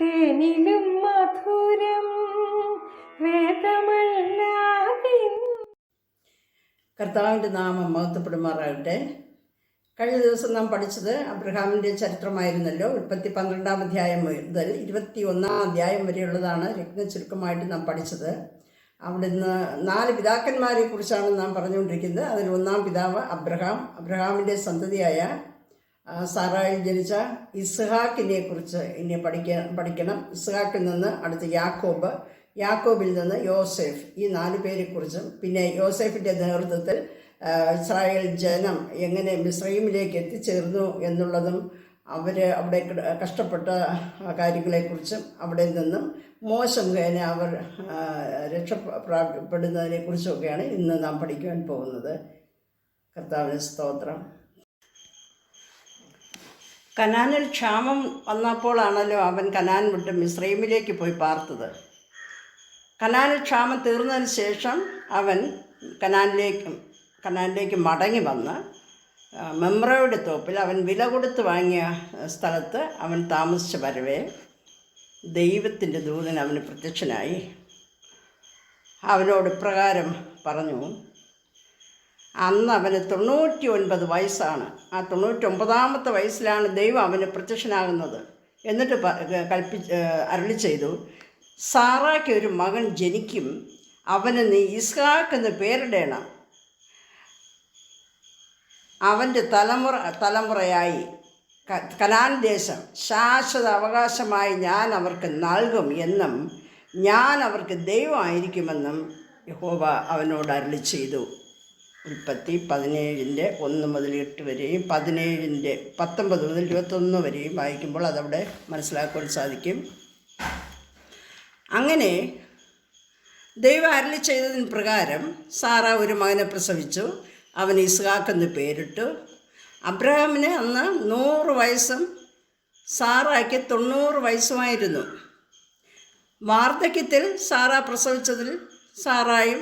തേനിലും മധുരം കർത്താവിന്റെ നാമം മഹത്വപ്പെടുമാറാകട്ടെ. കഴിഞ്ഞ ദിവസം നാം പഠിച്ചത് അബ്രഹാമിന്റെ ചരിത്രമായിരുന്നല്ലോ. ഉൽപ്പത്തി പന്ത്രണ്ടാം അധ്യായം മുതൽ ഇരുപത്തി ഒന്നാം അധ്യായം വരെയുള്ളതാണ് രത്ന ചുരുക്കമായിട്ട് നാം പഠിച്ചത്. അവിടുന്ന് നാല് പിതാക്കന്മാരെ കുറിച്ചാണ് നാം പറഞ്ഞുകൊണ്ടിരിക്കുന്നത്. അതിൽ ഒന്നാം പിതാവ് അബ്രഹാം. അബ്രഹാമിന്റെ സന്തതിയായ ആ, സാറായിൽ ജനിച്ച ഇസ്ഹാക്കിനെ കുറിച്ച് ഇനി പഠിക്ക പഠിക്കണം. ഇസ്ഹാക്കിൽ നിന്ന് അടുത്ത് യാക്കോബ് യാക്കോബിൽ നിന്ന് യോസെഫ് ഈ നാല് പേരെ പേരെക്കുറിച്ചും പിന്നെ യോസെഫിന്റെ നേതൃത്വത്തിൽ ഇസ്രായേൽ ജനം എങ്ങനെ മിസ്രൈമിലേക്ക് എത്തിച്ചേർന്നു എന്നുള്ളതും അവർ അവിടെ കഷ്ടപ്പെട്ട കാര്യങ്ങളെക്കുറിച്ചും അവിടെ നിന്നും മോശം മുഖേന അവർ ആ, രക്ഷപ്പെടുന്നതിനെ കുറിച്ചൊക്കെയാണ് ഇന്ന് നാം പഠിക്കുവാൻ പോകുന്നത്. കർത്താവിന് സ്തോത്രം. കനാനിൽ ക്ഷാമം വന്നപ്പോഴാണല്ലോ അവൻ കനാൻ വിട്ട് മിസ്രൈമിലേക്ക് പോയി പാർത്തത്. കനാനിൽ ക്ഷാമം തീർന്നതിന് ശേഷം അവൻ കനാനിലേക്ക് കനാനിലേക്ക് മടങ്ങി വന്ന് മെമ്രയുടെ തോപ്പിൽ അവൻ വില കൊടുത്ത് വാങ്ങിയ സ്ഥലത്ത് അവൻ താമസിച്ച വരവേ ദൈവത്തിന്റെ ദൂതൻ അവന് പ്രത്യക്ഷനായി അവനോട് പ്രകാരം പറഞ്ഞു അന്ന് അവന് തൊണ്ണൂറ്റി ഒൻപത് വയസ്സാണ്. ആ തൊണ്ണൂറ്റി ഒമ്പതാമത്തെ വയസ്സിലാണ് ദൈവം അവന് പ്രത്യക്ഷനാകുന്നത്. എന്നിട്ട് കൽപ്പി അരളി ചെയ്തു സാറായ്ക്ക് ഒരു മകൻ ജനിക്കും. അവന് നീ ഇസ്ഹാക്ക് എന്ന് പേരിടേണം. അവന്റെ തലമുറ തലമുറയായി. കനാൻ ദേശം ശാശ്വത അവകാശമായി ഞാൻ അവർക്ക് നൽകും എന്നും ഞാൻ അവർക്ക് ദൈവമായിരിക്കുമെന്നും യഹോബ അവനോട് അരളി ചെയ്തു. ഉൽപ്പത്തി പതിനേഴിന്റെ ഒന്ന് മുതൽ എട്ട് വരെയും പതിനേഴിന്റെ പത്തൊമ്പത് മുതൽ ഇരുപത്തൊന്ന് വരെയും വായിക്കുമ്പോൾ അതവിടെ മനസ്സിലാക്കുവാൻ സാധിക്കും. അങ്ങനെ ദൈവം അരളി ചെയ്തതിന് പ്രകാരം സാറ ഒരു മകനെ പ്രസവിച്ചു. അവൻ ഇസ്ഹാക്കെന്ന് പേരിട്ടു. അബ്രഹാമിന് അന്ന് നൂറ് വയസ്സും സാറായ്ക്ക് തൊണ്ണൂറ് വയസ്സുമായിരുന്നു. വാർദ്ധക്യത്തിൽ സാറ പ്രസവിച്ചതിൽ സാറായും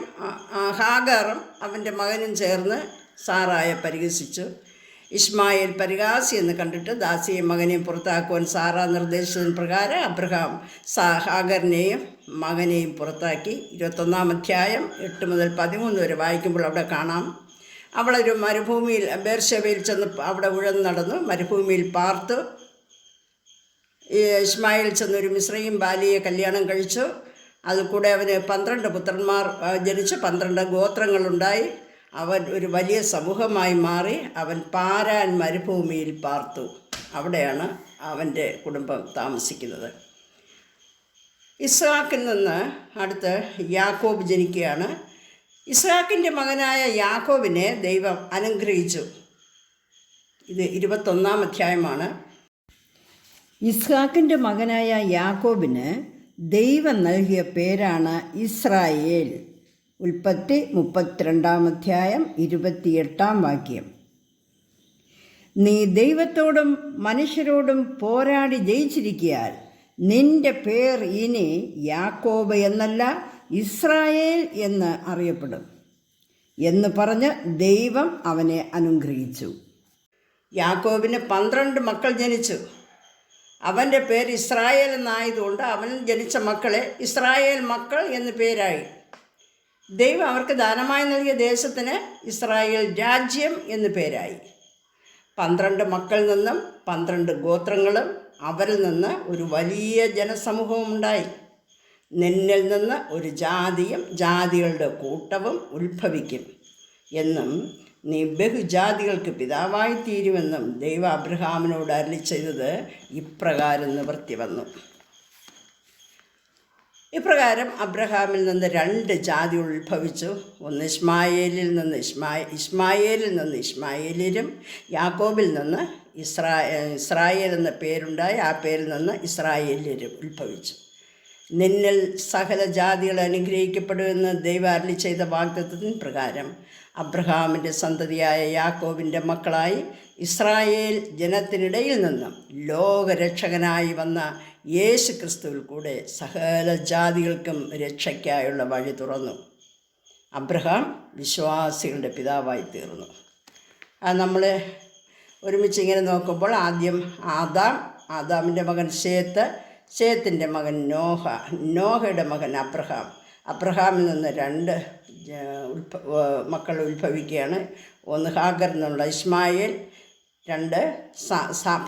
ഹാഗാറും അവന്റെ മകനും ചേർന്ന് സാറായെ പരിഹസിച്ചു. ഇസ്മായിൽ പരിഹാസി എന്ന് കണ്ടിട്ട് ദാസിയെയും മകനെയും പുറത്താക്കുവാൻ സാറ നിർദ്ദേശിച്ചതിന് പ്രകാരം അബ്രഹാം സാ ഹാഗറിനെയും മകനെയും പുറത്താക്കി. ഇരുപത്തൊന്നാം അധ്യായം എട്ട് മുതൽ പതിമൂന്ന് വരെ വായിക്കുമ്പോൾ അവിടെ കാണാം. അവളൊരു മരുഭൂമിയിൽ ബേർഷവയിൽ ചെന്ന് അവിടെ ഉഴന്ന് നടന്നു. മരുഭൂമിയിൽ പാർത്തു. ഇസ്മായിൽ ചെന്നൊരു മിശ്രയും ബാലിയെ കല്യാണം കഴിച്ചു. അത് കൂടെ അവന് പന്ത്രണ്ട് പുത്രന്മാർ ജനിച്ച് പന്ത്രണ്ട് ഗോത്രങ്ങളുണ്ടായി. അവൻ ഒരു വലിയ സമൂഹമായി മാറി. അവൻ പാരാൻ മരുഭൂമിയിൽ പാർത്തു. അവിടെയാണ് അവന്റെ കുടുംബം താമസിക്കുന്നത്. ഇസ്ഹാക്കിൽ നിന്ന് അടുത്ത് യാക്കോബ് ജനിക്കുകയാണ്. ഇസ്ഹാക്കിന്റെ മകനായ യാക്കോബിനെ ദൈവം അനുഗ്രഹിച്ചു. ഇത് ഇരുപത്തൊന്നാം അധ്യായമാണ്. ഇസ്ഹാക്കിന്റെ മകനായ യാക്കോബിന് ദൈവം നൽകിയ പേരാണ് ഇസ്രായേൽ. ഉൽപ്പത്തി മുപ്പത്തിരണ്ടാം അധ്യായം ഇരുപത്തിയെട്ടാം വാക്യം. നീ ദൈവത്തോടും മനുഷ്യരോടും പോരാടി ജയിച്ചിരിക്കിയാൽ നിന്റെ പേർ ഇനി യാക്കോബ് എന്നല്ല ഇസ്രായേൽ എന്ന് അറിയപ്പെടും. എന്ന് പറഞ്ഞ് ദൈവം അവനെ അനുഗ്രഹിച്ചു. യാക്കോബിന് പന്ത്രണ്ട് മക്കൾ ജനിച്ചു. അവന്റെ പേര് ഇസ്രായേൽ എന്നായതുകൊണ്ട് അവൻ ജനിച്ച മക്കളെ ഇസ്രായേൽ മക്കൾ എന്ന് പേരായി. ദൈവം അവർക്ക് ദാനമായി നൽകിയ ദേശത്തിന് ഇസ്രായേൽ രാജ്യം എന്ന് പേരായി. പന്ത്രണ്ട് മക്കളിൽ നിന്നും പന്ത്രണ്ട് ഗോത്രങ്ങളും അവരിൽ നിന്ന് ഒരു വലിയ ജനസമൂഹവും ഉണ്ടായി. നിന്നിൽ നിന്ന് ഒരു ജാതിയും ജാതികളുടെ കൂട്ടവും ഉത്ഭവിക്കും എന്നും നീ ബഹുജാതികൾക്ക് പിതാവായി തീരുമെന്നും ദൈവ അബ്രഹാമിനോട് അരളി ചെയ്തത് ഇപ്രകാരം നിവർത്തി വന്നു. ഇപ്രകാരം അബ്രഹാമിൽ നിന്ന് രണ്ട് ജാതി ഉത്ഭവിച്ചു. ഒന്ന് ഇസ്മായേലിൽ നിന്ന് ഇസ്മായ ഇസ്മായേലിൽ നിന്ന് ഇസ്മായേലിലും യാക്കോബിൽ നിന്ന് ഇസ്രാ ഇസ്രായേൽ എന്ന പേരുണ്ടായി. ആ പേരിൽ നിന്ന് ഇസ്രായേലിലും ഉത്ഭവിച്ചു. നിന്നിൽ സകല ജാതികൾ അനുഗ്രഹിക്കപ്പെടുമെന്ന് ദൈവം ചെയ്ത വാഗ്ദത്തത്തിന് പ്രകാരം അബ്രഹാമിന്റെ സന്തതിയായ യാക്കോബിന്റെ മക്കളായി ഇസ്രായേൽ ജനത്തിനിടയിൽ നിന്നും ലോകരക്ഷകനായി വന്ന യേശു ക്രിസ്തുവിൽ കൂടെ സകല ജാതികൾക്കും രക്ഷയ്ക്കായുള്ള വഴി തുറന്നു. അബ്രഹാം വിശ്വാസികളുടെ പിതാവായി തീർന്നു. അത് നമ്മൾ ഒരുമിച്ച് ഇങ്ങനെ നോക്കുമ്പോൾ ആദ്യം ആദാം ആദാമിന്റെ മകൻ ശേത്ത് ശേത്തിന്റെ മകൻ നോഹ നോഹയുടെ മകൻ അബ്രഹാം. അബ്രഹാമിൽ നിന്ന് രണ്ട് ഉൽഭ മക്കൾ ഉത്ഭവിക്കുകയാണ്. ഒന്ന് ഹാഗർ എന്നുള്ള ഇസ്മായിൽ രണ്ട്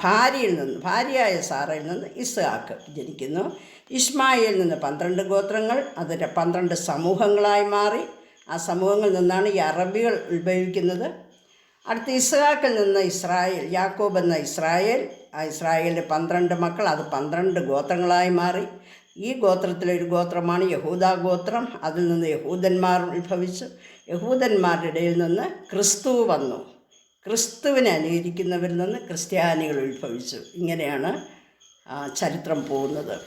ഭാര്യയിൽ നിന്ന് ഭാര്യയായ സാറയിൽ നിന്ന് ഇസ്ഹാക്ക് ജനിക്കുന്നു. ഇസ്മായിൽ നിന്ന് പന്ത്രണ്ട് ഗോത്രങ്ങൾ അത് പന്ത്രണ്ട് സമൂഹങ്ങളായി മാറി. ആ സമൂഹങ്ങളിൽ നിന്നാണ് ഈ അറബികൾ ഉത്ഭവിക്കുന്നത്. അടുത്ത ഇസ്ഹാക്കിൽ നിന്ന് ഇസ്രായേൽ യാക്കോബ് എന്ന ഇസ്രായേൽ ഇസ്രായേലിന്റെ പന്ത്രണ്ട് മക്കൾ അത് പന്ത്രണ്ട് ഗോത്രങ്ങളായി മാറി. ഈ ഗോത്രത്തിലെ ഒരു ഗോത്രമാണ് യഹൂദ ഗോത്രം. അതിൽ നിന്ന് യഹൂദന്മാർ ഉത്ഭവിച്ചു. യഹൂദന്മാരുടെ ഇടയിൽ നിന്ന് ക്രിസ്തു വന്നു. ക്രിസ്തുവിനെ അനുകരിക്കുന്നവരിൽ നിന്ന് ക്രിസ്ത്യാനികൾ ഉത്ഭവിച്ചു. ഇങ്ങനെയാണ് ചരിത്രം പോകുന്നത്.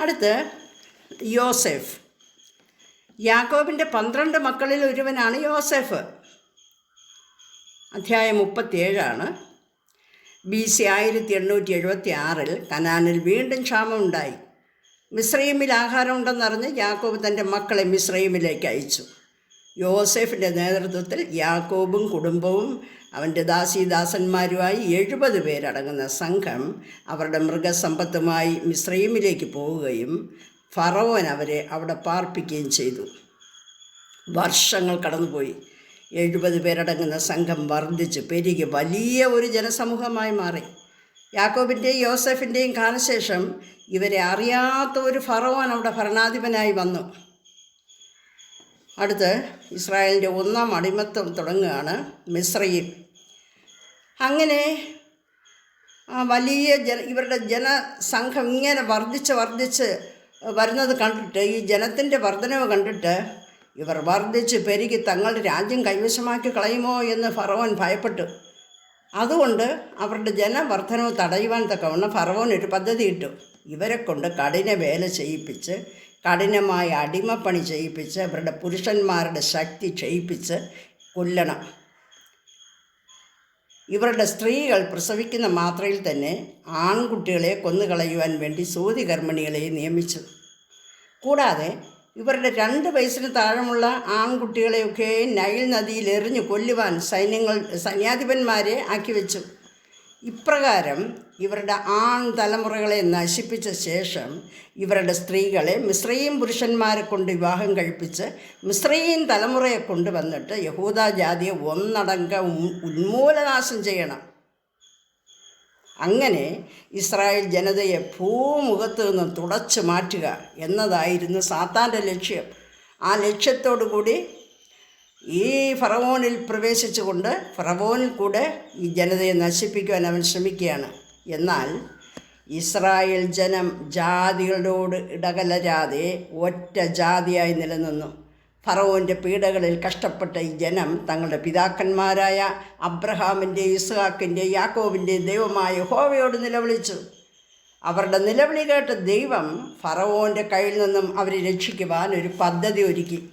അടുത്ത് യോസെഫ്. യാക്കോബിന്റെ പന്ത്രണ്ട് മക്കളിൽ ഒരുവനാണ് യോസെഫ്. അധ്യായം മുപ്പത്തിയേഴാണ്. ബി സി ആയിരത്തി എണ്ണൂറ്റി എഴുപത്തി ആറിൽ കനാനിൽ വീണ്ടും ക്ഷാമമുണ്ടായി. മിശ്രൈമിൽ ആഹാരമുണ്ടെന്നറിഞ്ഞ് യാക്കോബ് തന്റെ മക്കളെ മിശ്രൈമിലേക്ക് അയച്ചു. യോസെഫിന്റെ നേതൃത്വത്തിൽ യാക്കോബും കുടുംബവും അവന്റെ ദാസീദാസന്മാരുമായി എഴുപത് പേരടങ്ങുന്ന സംഘം അവരുടെ മൃഗസമ്പത്തുമായി മിശ്രൈമിലേക്ക് പോവുകയും ഫറവോൻ അവരെ അവിടെ പാർപ്പിക്കുകയും ചെയ്തു. വർഷങ്ങൾ കടന്നുപോയി. എഴുപത് പേരടങ്ങുന്ന സംഘം വർദ്ധിച്ച് പെരുകി വലിയ ഒരു ജനസമൂഹമായി മാറി. യാക്കോബിന്റെയും യോസഫിന്റെയും കാലശേഷം ഇവരെ അറിയാത്ത ഒരു ഫറവോൻ അവിടെ ഭരണാധിപനായി വന്നു. അടുത്ത് ഇസ്രായേലിന്റെ ഒന്നാം അടിമത്വം തുടങ്ങുകയാണ് മിശ്രയിൽ അങ്ങനെ വലിയ ജന ഇവരുടെ ജനസംഘം ഇങ്ങനെ വർദ്ധിച്ച് വർദ്ധിച്ച് വരുന്നത് കണ്ടിട്ട് ഈ ജനത്തിന്റെ വർധനവ് കണ്ടിട്ട് ഇവർ വർദ്ധിച്ച് പെരുകി തങ്ങളുടെ രാജ്യം കൈവശമാക്കി കളയുമോ എന്ന് ഫറവോൻ ഭയപ്പെട്ടു. അതുകൊണ്ട് അവരുടെ ജനവർദ്ധനവ് തടയുവാൻ തക്കവണ്ണം ഫറവോൻ ഒരു പദ്ധതി ഇട്ടു ഇവരെ കൊണ്ട് കഠിന വേല ചെയ്യിപ്പിച്ച് കഠിനമായ അടിമപ്പണി ചെയ്യിപ്പിച്ച് അവരുടെ പുരുഷന്മാരുടെ ശക്തി ക്ഷയിപ്പിച്ച് കൊല്ലണം. ഇവരുടെ സ്ത്രീകൾ പ്രസവിക്കുന്ന മാത്രയിൽ തന്നെ ആൺകുട്ടികളെ കൊന്നുകളയുവാൻ വേണ്ടി സൂതി കർമ്മിണികളെ നിയമിച്ചു. കൂടാതെ ഇവരുടെ രണ്ട് വയസ്സിന് താഴമുള്ള ആൺകുട്ടികളെയൊക്കെ നൈൽ നദിയിൽ എറിഞ്ഞു കൊല്ലുവാൻ സൈന്യങ്ങൾ സൈന്യാധിപന്മാരെ ആക്കി വെച്ചു ഇപ്രകാരം ഇവരുടെ ആൺ തലമുറകളെ നശിപ്പിച്ച ശേഷം ഇവരുടെ സ്ത്രീകളെ മിശ്രയും പുരുഷന്മാരെ കൊണ്ട് വിവാഹം കഴിപ്പിച്ച് മിശ്രയും തലമുറയെ കൊണ്ടുവന്നിട്ട് യഹൂദ ജാതിയെ ഒന്നടങ്കം ഉന്മൂലനാശം ചെയ്യണം. അങ്ങനെ ഇസ്രായേൽ ജനതയെ ഭൂമുഖത്ത് നിന്ന് തുടച്ചു മാറ്റുക എന്നതായിരുന്നു സാത്താന്റെ ലക്ഷ്യം. ആ ലക്ഷ്യത്തോടു കൂടി ഈ ഫറവോനിൽ പ്രവേശിച്ചുകൊണ്ട് ഫറവോനിൽ കൂടെ ഈ ജനതയെ നശിപ്പിക്കുവാൻ അവൻ ശ്രമിക്കുകയാണ്. എന്നാൽ ഇസ്രായേൽ ജനം ജാതികളോട് ഇടകലരാതെ ഒറ്റ ജാതിയായി നിലനിന്നു. ഫറവോന്റെ പീഡകളിൽ കഷ്ടപ്പെട്ട ഈ ജനം തങ്ങളുടെ പിതാക്കന്മാരായ അബ്രഹാമിന്റെ ഇസ്ഹാക്കിന്റെ യാക്കോവിന്റെ ദൈവമായ ഹോവയോട് നിലവിളിച്ചു. അവരുടെ നിലവിളി കേട്ട ദൈവം ഫറവോന്റെ കയ്യിൽ നിന്നും അവരെ രക്ഷിക്കുവാൻ ഒരു പദ്ധതി ഒരുക്കി.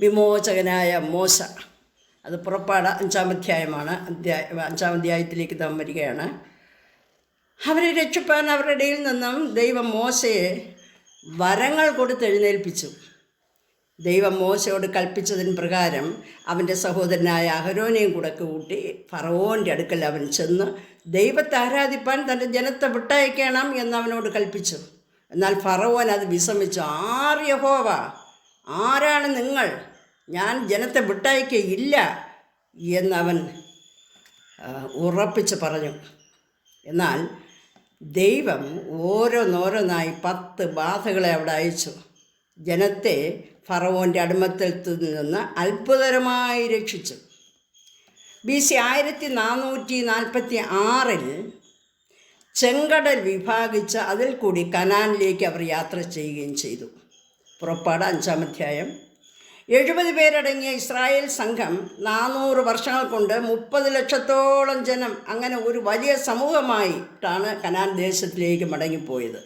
വിമോചകനായ മോശ അത് പുറപ്പാട് അഞ്ചാം അധ്യായമാണ്. അധ്യായ അഞ്ചാം അധ്യായത്തിലേക്ക് നാം വരികയാണ്. അവരെ രക്ഷിപ്പാൻ അവരുടെ ഇടയിൽ നിന്നും ദൈവം മോശയെ വരങ്ങൾ കൊടുത്ത് എഴുന്നേൽപ്പിച്ചു. ദൈവം മോശയോട് കൽപ്പിച്ചതിന് പ്രകാരം അവന്റെ സഹോദരനായ അഹരോനെയും കൂടെ കൂട്ടി ഫറവോന്റെ അടുക്കൽ അവൻ ചെന്ന് ദൈവത്തെ ആരാധിപ്പാൻ തന്റെ ജനത്തെ വിട്ടയക്കണം എന്ന് അവനോട് കൽപ്പിച്ചു. എന്നാൽ ഫറവോൻ അത് വിസമിച്ചു ആർ യഹോവ ആരാണ് നിങ്ങൾ? ഞാൻ ജനത്തെ വിട്ടയക്കയില്ല എന്നവൻ ഉറപ്പിച്ച് പറഞ്ഞു. എന്നാൽ ദൈവം ഓരോന്നോരോന്നായി പത്ത് ബാധകളെ അവിടെ അയച്ചു. ജനത്തെ ഫറവോന്റെ അടിമത്തിൽ നിന്ന് അത്ഭുതകരമായി രക്ഷിച്ചു. ബി സി ആയിരത്തി നാനൂറ്റി നാൽപ്പത്തി ആറിൽ ചെങ്കടൽ വിഭാഗിച്ച് അതിൽ കൂടി കനാനിലേക്ക് അവർ യാത്ര ചെയ്യുകയും ചെയ്തു. പുറപ്പാട് അഞ്ചാം അധ്യായം എഴുപത് പേരടങ്ങിയ ഇസ്രായേൽ സംഘം നാനൂറ് വർഷങ്ങൾ കൊണ്ട് മുപ്പത് ലക്ഷത്തോളം ജനം അങ്ങനെ ഒരു വലിയ സമൂഹമായിട്ടാണ് കനാൻ ദേശത്തിലേക്ക് മടങ്ങിപ്പോയത്.